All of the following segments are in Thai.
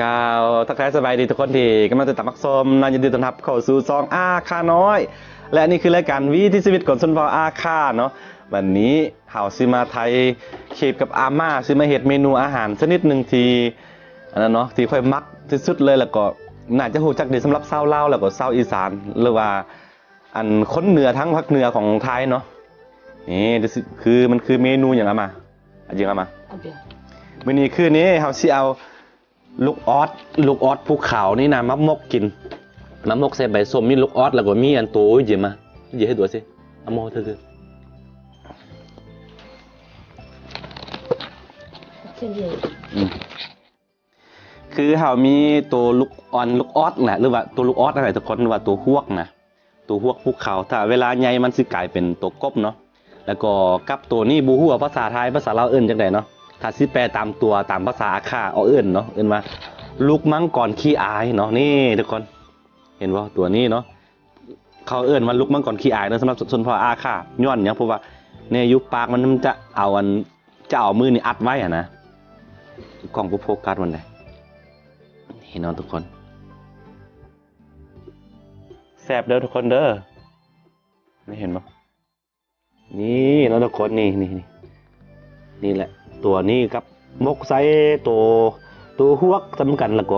กล่าวทักทายสบายดีทุกคนที่กำลังจะตับมักชมนานยินดีต้อนรับเข้าสู่ซองอาคาน้อย และนี่คือรายการวิถีชีวิตของชนเผ่าอาคาเนาะวันนี้เฮาซิมาไทยเขตกับอาม่าซิมาเฮ็ดเมนูอาหารชนิดหนึ่งที่อันนั้นเนาะที่ค่อยมักที่สุดเลยแล้วก็น่าจะฮู้จักดีสำหรับชาวลาวแล้วก็ชาวอีสานหรือว่าอันคนเหนือทั้งภาคเหนือของไทยเนาะนี่คือมันคือเมนูอย่างอามาอะจริงอามาเอาเปล่ามื้อนี้คืนนี้เฮาสิเอา ลูกออสลูกออสภูเขานี่นะมามกกินมามกใส่ใบส้มมีลูกออสแล้วก็มีอันโตเยี่ยมมาเยี่ยให้ดูสิเอาโมเธอคือเช่นเดียวอืมคือเฮามีตัวลูกออนลูกออสแหละหรือว่าตัวลูกออสอะไรทุกคนหรือว่าตัวฮวกนะตัวฮวกภูเขาถ้าเวลาใหญ่มันสิกลายเป็นตัวกบเนาะแล้วก็กับตัวนี้บ่ฮู้ว่าภาษาไทยภาษาลาวเอิ้นจังไดเนาะ ถ้าสิแปลตามตัวตามภาษาอาขาเอาเอิ้นเนาะเอิ้นว่าลูกมังกรขี้อายเนาะนี่ทุกคน เห็นว่าตัวนี้เนาะเขาเอิ้นว่าลูกมังกรขี้อายเนาะสำหรับชนเผ่าอาขาย้อนเนี่ยเพราะว่าในยุคปากมันมันจะเอาอันจะเอามือนี่อัดไว้อะนะกล้องบ่โฟกัสมันเลยนี่เนาะทุกคนแซ่บเด้อทุกคนเด้อไม่เห็นบ่นี่เนาะทุกคนนี่นี่นี่นี่แหละ ตัวนี้ครับมกไซตัวตัวฮวกสำคัญแล้วก็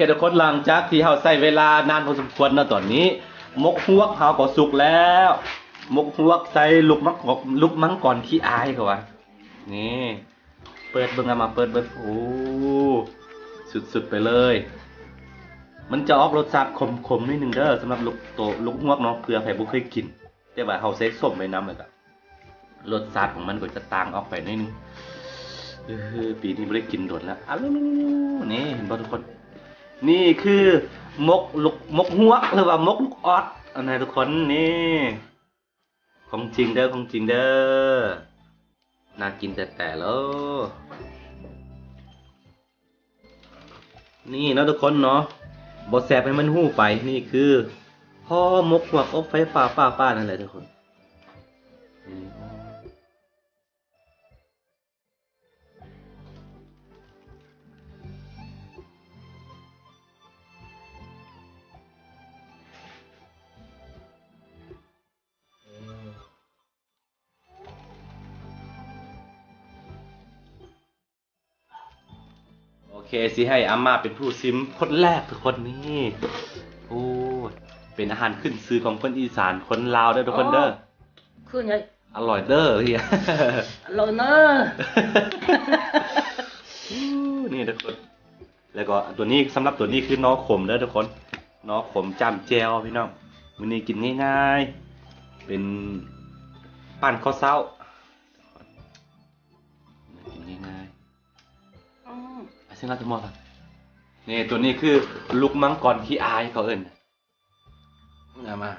เกษตรกรหลังจากที่เฮาใช้เวลานานพอสมควรนะตอนนี้ มกฮวกเฮาก็สุกแล้ว มกฮวกใส่ลูกมังกรลูกมังกรขี้อายก็ว่านี่ เปิดเบิ่งมาเปิดเบิ่งโอ้สุดๆไปเลย มันจะออกรสชาติขมๆนิดนึงเด้อสำหรับลูกโตลูกฮวกเนาะเผื่อใครบ่เคยกินแต่ว่าเฮาใส่ส้มไปน้ำแล้วก็รสชาติของมันก็จะต่างออกไปนิดนึงปีนี้บ่ได้กินโดดแล้วอ้าวนี่เห็นบ่ะทุกคน นี่คือมกลูกมกหัวกหรือว่ามกลูกออดอันไหนทุกคนนี่ของจริงเด้อของจริงเด้อน่ากินแต่แต่แล้วนี่นะทุกคนเนาะบดแสบให้มันหู้ไปนี่คือพ่อมกหัวกอบไฟฟ้าฟ้าฟ้านั่นแหละทุกคน เคสิให้อาม่าเป็นผู้ซิมคนแรกทุกคนนี่โอ้ยเป็นอาหารขึ้นซื้อของคนอีสานคนลาวเด้อทุกคนเด้อคือไงอร่อยเด้อเฮียอร่อยเนอะนี่ทุกคน แล้วก็ตัวนี้สำหรับตัวนี้คือน้อขมเด้อทุกคนน้อขมจำแจวพี่น้องมื้อนี้กินง่ายๆ เป็นปั้นข้าวเช้า มอาชิลาจะมอครับนี่ตัวนี้คือลูกมังกรขี้อายเขาเอิญเอามา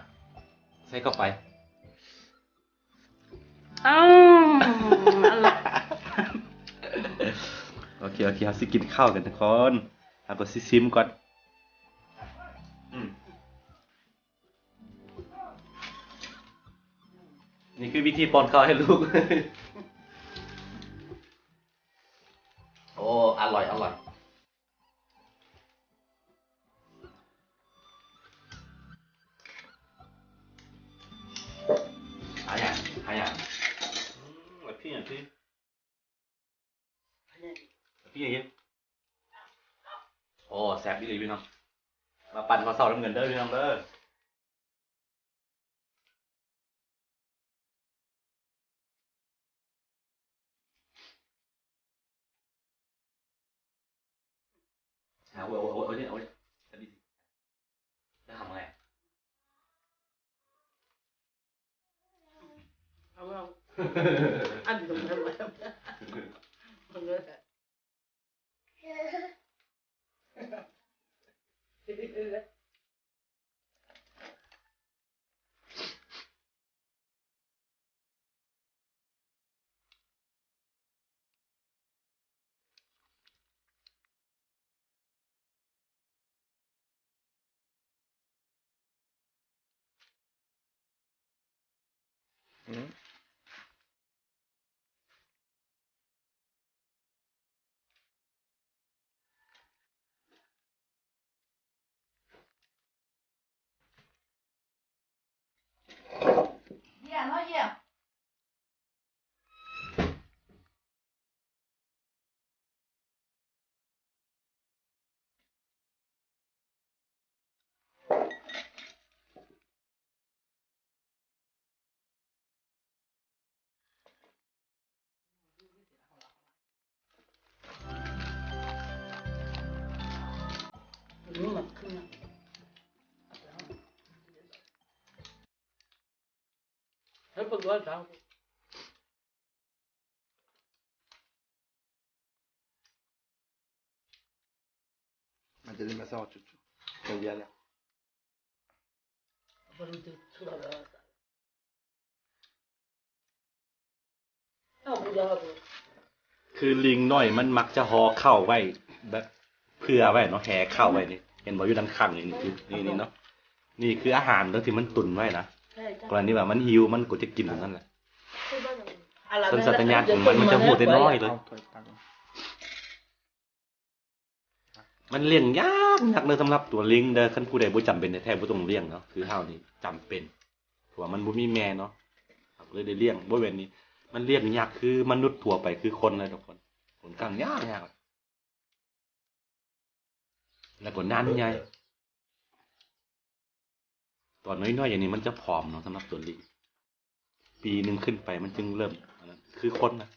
ใส่เข้าไปอ้าวอร่อยโอเค โอเคเอาสิกินข้าวกันทุกคนเอาก็ซิซิมก่อนอืมนี่คือวิธีป้อนข้าวให้ลูก อย่างเงี้ยโอ้แซ่บดีเลยพี่น้องมาปั่นข้าวเสาน้ำ เงินเด้อพี่น้องเด้อเอาเอาอาเอาเนี่ยเอาเนี่ยจะดีจะทำไงเอาเอาอันนี้ทำไมมัน เนี่มันขึ้นให้ปกติเรา Ma delle massage, non via là. บริสุทธิ์สุดแล้วเอาไปยาวเลยคือลิงน้อยมันมักจะหอเข้าไว้แบบ เพื่อไว้เนาะแห่เข้าไว้นี่เห็นบอกอยู่ด้านข้างนี่นี่คือนี่นี่เนาะนี่คืออาหารเนาะที่มันตุนไว้นะใช่จ้ะกรณีแบบมันหิวมันก็จะกินตรงนั้นแหละอะไรสัญชาตญาณของมันมันจะพูดได้น้อยเลย Auto e pago. มันเลี้ยงยากยากเลยสำหรับตัวลิงเด้อคันผู้ใดบ่จำเป็นแท้ๆบ่ต้องเลี้ยงเนาะคือเฮานี่จำเป็นเพราะว่ามันบ่มีแม่เนาะครับเลยได้เลี้ยงบ่เว้นนี้ มันเลี้ยงยากคือมนุษย์ทั่วไปคือคนเลยทุกคนผลกลางยากยาก แล้วก็นานใหญ่ตอนน้อยๆอย่างนี้มันจะผอมเนาะสำหรับตัวลิงปีหนึงขึ้นไปมันจึงเริ่มคือคนนะ